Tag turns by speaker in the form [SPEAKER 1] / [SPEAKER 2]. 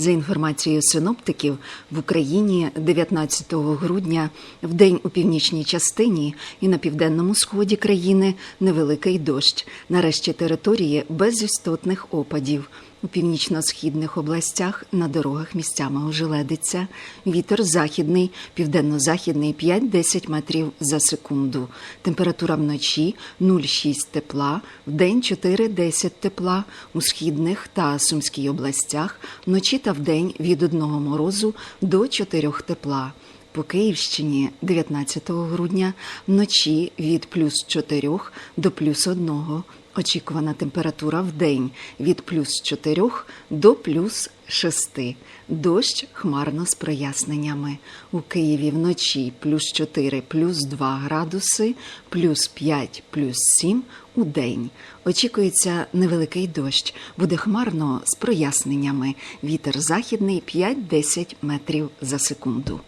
[SPEAKER 1] За інформацією синоптиків, в Україні 19 грудня в день у північній частині і на південному сході країни невеликий дощ. Нарешті території без істотних опадів. У північно-східних областях на дорогах місцями ожеледиться. Вітер західний, південно-західний 5-10 метрів за секунду. Температура вночі 0,6 тепла, вдень 4-10 тепла. У східних та Сумській областях вночі та вдень від 1 морозу до 4 тепла. По Київщині 19 грудня вночі від плюс 4 до плюс 1. Очікувана температура в день від плюс 4 до плюс 6. Дощ хмарно з проясненнями. У Києві вночі плюс 4, плюс 2 градуси, плюс 5, плюс 7 у день. Очікується невеликий дощ. Буде хмарно з проясненнями. Вітер західний 5-10 метрів за секунду.